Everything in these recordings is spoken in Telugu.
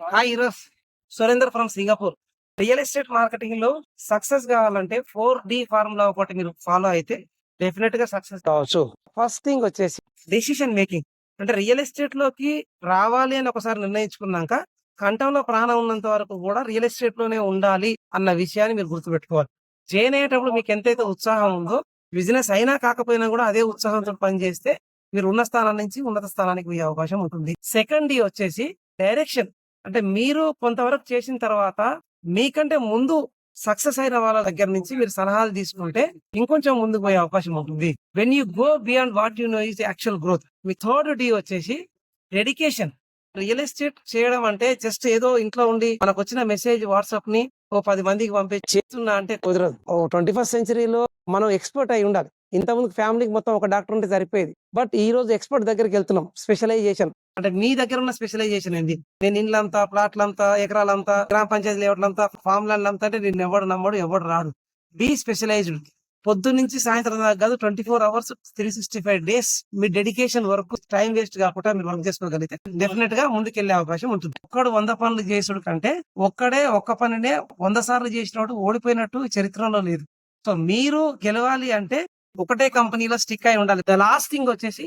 Hi Eros. Surender from Singapore. Real estate మార్కెటింగ్లో success కావాలంటే ఫోర్ డి ఫార్ములా ఒకటి మీరు ఫాలో అయితే డెఫినెట్గా సక్సెస్ కావచ్చు. ఫస్ట్ థింగ్ వచ్చేసి డెసిషన్ మేకింగ్. అంటే రియల్ ఎస్టేట్లోకి రావాలి అని ఒకసారి నిర్ణయించుకున్నాక కంఠంలో ప్రాణం ఉన్నంత వరకు కూడా రియల్ ఎస్టేట్లోనే ఉండాలి అన్న విషయాన్ని మీరు గుర్తుపెట్టుకోవాలి. జైన్ అయ్యేటప్పుడు మీకు ఎంతైతే ఉత్సాహం ఉందో బిజినెస్ అయినా కాకపోయినా కూడా అదే ఉత్సాహంతో పనిచేస్తే మీరు ఉన్న స్థానం నుంచి ఉన్నత స్థానానికి పోయే అవకాశం ఉంటుంది. సెకండ్ డి వచ్చేసి డైరెక్షన్. అంటే మీరు కొంతవరకు చేసిన తర్వాత మీకంటే ముందు సక్సెస్ అయిన వాళ్ళ దగ్గర నుంచి మీరు సలహాలు తీసుకుంటే ఇంకొంచెం ముందుకు పోయే అవకాశం ఉంటుంది. When you go beyond what you know is actual growth me third D వచ్చేసి డెడికేషన్ రియల్ ఎస్టేట్ చేయడం అంటే జస్ట్ ఏదో ఇంట్లో ఉండి మనకు వచ్చిన మెసేజ్ వాట్సాప్ని ఓ పది మందికి పంపి చేస్తున్నా అంటే కుదరదు. ఓ ట్వంటీ ఫస్ట్ సెంచరీలో మనం ఎక్స్పర్ట్ అయి ఉండాలి. ఇంతకుముందు ఫ్యామిలీకి మొత్తం ఒక డాక్టర్ ఉంటే సరిపోయేది. బట్ ఈ రోజు ఎక్స్పర్ట్ దగ్గరికి వెళ్తున్నాం. స్పెషలైజేషన్ అంటే మీ దగ్గర ఉన్న స్పెషలైజేషన్ ఏంది? నేను ఇండ్లంతా ప్లాట్లంతా ఎకరాలంతా గ్రామ పంచాయతీ లేవట్లంతా ఫామ్ ల్యాండ్ అంతా అంటే నేను ఎవడు నమ్మడు ఎవడు రాడు. బీ స్పెషలైజ్డ్ పొద్దు నుంచి సాయంత్రం దాకా కాదు twenty four hours three sixty five days మీ డెడికేషన్ వరకు టైం వేస్ట్ కాకుండా మీరు వర్క్ చేసుకోగలిగితే. డెఫినెట్గా ముందుకెళ్ళే అవకాశం ఉంటుంది. ఒక్కడు వంద పనులు చేసుడు కంటే ఒక్కడే ఒక్క పనినే వంద సార్లు చేసినప్పుడు ఓడిపోయినట్టు చరిత్రలో లేదు. సో మీరు గెలవాలి అంటే ఒకటే కంపెనీలో స్టిక్ అయి ఉండాలి. ద లాస్ట్ థింగ్ వచ్చేసి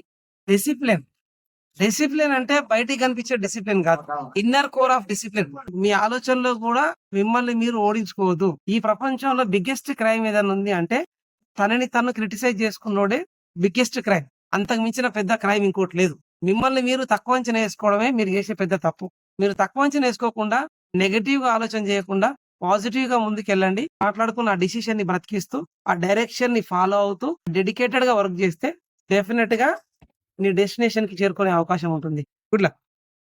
డిసిప్లిన్ డిసిప్లిన్ అంటే బయటికి కనిపించే డిసిప్లిన్ కాదు. Inner core of discipline. మీ ఆలోచనలో కూడా మిమ్మల్ని మీరు ఓడించుకోవద్దు. ఈ ప్రపంచంలో బిగ్గెస్ట్ క్రైమ్ ఏదైనా ఉంది అంటే తనని తను క్రిటిసైజ్ చేసుకున్నోడే బిగ్గెస్ట్ క్రైమ్. అంతకు మించిన పెద్ద క్రైమ్ ఇంకోటి లేదు. మిమ్మల్ని మీరు తక్కువ అంచనా వేసుకోవడమే మీరు చేసే పెద్ద తప్పు. మీరు తక్కువ అంచనా వేసుకోకుండా నెగటివ్గా ఆలోచన చేయకుండా పాజిటివ్గా ముందుకెళ్ళండి. మాట్లాడుకున్న ఆ డిసిషన్ని బ్రతికిస్తూ ఆ డైరెక్షన్ని ఫాలో అవుతూ డెడికేటెడ్గా వర్క్ చేస్తే డెఫినెట్గా నీ డెస్టినేషన్కి చేరుకునే అవకాశం ఉంటుంది. Good luck.